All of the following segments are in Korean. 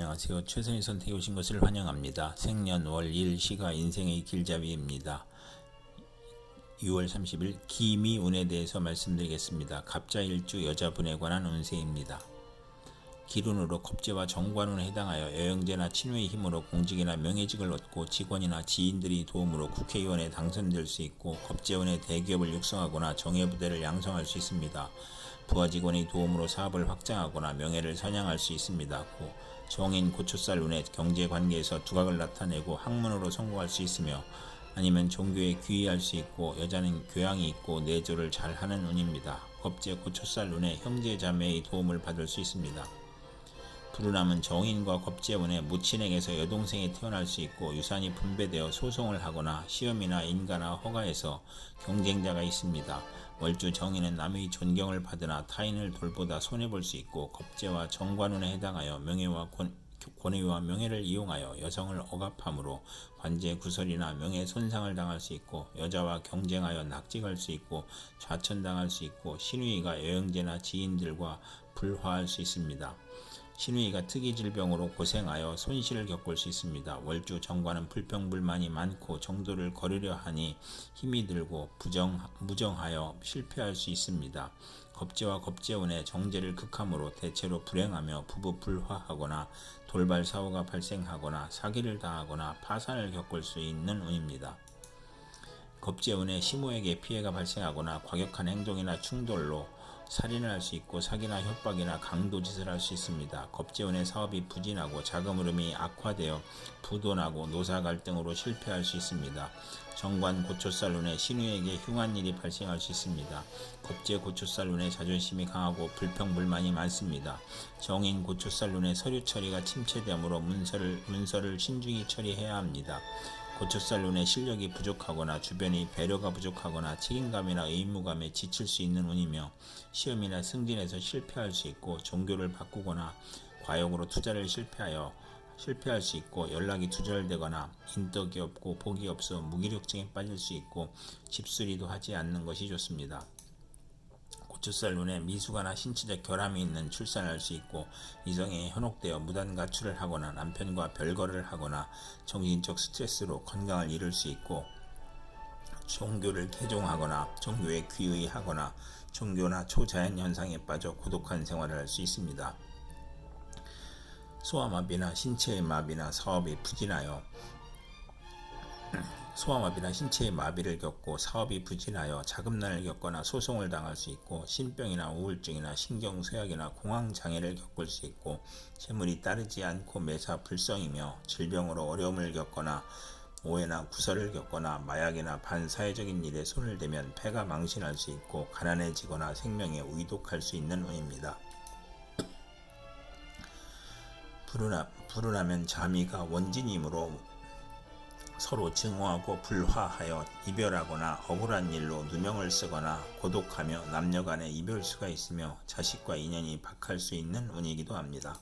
안녕하세요. 최선의 선택에 오신 것을 환영합니다. 생년월 일 시가 인생의 길잡이입니다. 6월 30일 기미 운에 대해서 말씀드리겠습니다. 갑자일주 여자분에 관한 운세입니다. 기운으로 겁재와 정관운에 해당하여 여영제나 친우의 힘으로 공직이나 명예직을 얻고 직원이나 지인들이 도움으로 국회의원에 당선될 수 있고 겁재운의 대기업을 육성하거나 정예부대를 양성할 수 있습니다. 부하 직원의 도움으로 사업을 확장하거나 명예를 선양할 수 있습니다. 고 정인 고초살 운에 경제 관계에서 두각을 나타내고 학문으로 성공할 수 있으며 아니면 종교에 귀의할 수 있고 여자는 교양이 있고 내조를 잘하는 운입니다. 겁재 고초살 운에 형제 자매의 도움을 받을 수 있습니다. 불운함은 정인과 겁재운의 무친에게서 여동생이 태어날 수 있고 유산이 분배되어 소송을 하거나 시험이나 인가나 허가에서 경쟁자가 있습니다. 월주 정인은 남의 존경을 받으나 타인을 돌보다 손해볼 수 있고 겁재와 정관운에 해당하여 명예와 권, 권위와 명예를 이용하여 여성을 억압함으로 관제 구설이나 명예 손상을 당할 수 있고 여자와 경쟁하여 낙직할 수 있고 좌천당할 수 있고 신우이가 여행제나 지인들과 불화할 수 있습니다. 신우이가 특이 질병으로 고생하여 손실을 겪을 수 있습니다. 월주 정관은 불평불만이 많고 정도를 거르려 하니 힘이 들고 부정, 무정하여 실패할 수 있습니다. 겁재와 겁재운의 정제를 극함으로 대체로 불행하며 부부 불화하거나 돌발 사고가 발생하거나 사기를 당하거나 파산을 겪을 수 있는 운입니다. 겁재운의 시모에게 피해가 발생하거나 과격한 행동이나 충돌로 살인을 할 수 있고 사기나 협박이나 강도짓을 할 수 있습니다. 겁재원의 사업이 부진하고 자금 흐름이 악화되어 부도나고 노사 갈등으로 실패할 수 있습니다. 정관 고초살룬의 신우에게 흉한 일이 발생할 수 있습니다. 겁재 고초살룬의 자존심이 강하고 불평불만이 많습니다. 정인 고초살룬의 서류 처리가 침체되므로 문서를 문서를 신중히 처리해야 합니다. 고초살룬의 실력이 부족하거나 주변의 배려가 부족하거나 책임감이나 의무감에 지칠 수 있는 운이며 시험이나 승진에서 실패할 수 있고 종교를 바꾸거나 과욕으로 투자를 실패하여 실패할 수 있고 연락이 두절되거나 인덕이 없고 복이 없어 무기력증에 빠질 수 있고 집수리도 하지 않는 것이 좋습니다. 고추살 눈에 미숙아나 신체적 결함이 있는 출산을 할 수 있고 이성에 현혹되어 무단 가출을 하거나 남편과 별거를 하거나 정신적 스트레스로 건강을 잃을 수 있고 종교를 개종하거나 종교에 귀의하거나 종교나 초자연 현상에 빠져 고독한 생활을 할 수 있습니다. 소아마비나 신체의 마비나 사업이 부진하여 소아마비나 신체의 마비를 겪고 사업이 부진하여 자금난을 겪거나 소송을 당할 수 있고 신병이나 우울증이나 신경쇠약이나 공황장애를 겪을 수 있고 재물이 따르지 않고 매사 불성이며 질병으로 어려움을 겪거나 오해나 구설을 겪거나 마약이나 반사회적인 일에 손을 대면 폐가 망신할 수 있고 가난해지거나 생명에 위독할 수 있는 운입니다. 불운하, 불운하면 자미가 원진이므로 서로 증오하고 불화하여 이별하거나 억울한 일로 누명을 쓰거나 고독하며 남녀 간의 이별수가 있으며 자식과 인연이 박할 수 있는 운이기도 합니다.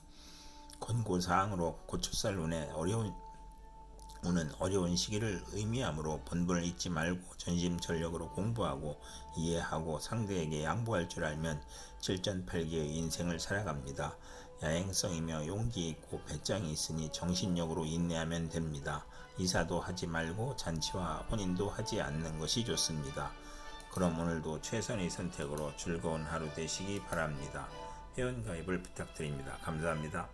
권고사항으로 고초살 운에 어려운 운은 어려운 시기를 의미하므로 본분을 잊지 말고 전심전력으로 공부하고 이해하고 상대에게 양보할 줄 알면 칠전팔기의 인생을 살아갑니다. 야행성이며 용기 있고 배짱이 있으니 정신력으로 인내하면 됩니다. 이사도 하지 말고 잔치와 혼인도 하지 않는 것이 좋습니다. 그럼 오늘도 최선의 선택으로 즐거운 하루 되시기 바랍니다. 회원 가입을 부탁드립니다. 감사합니다.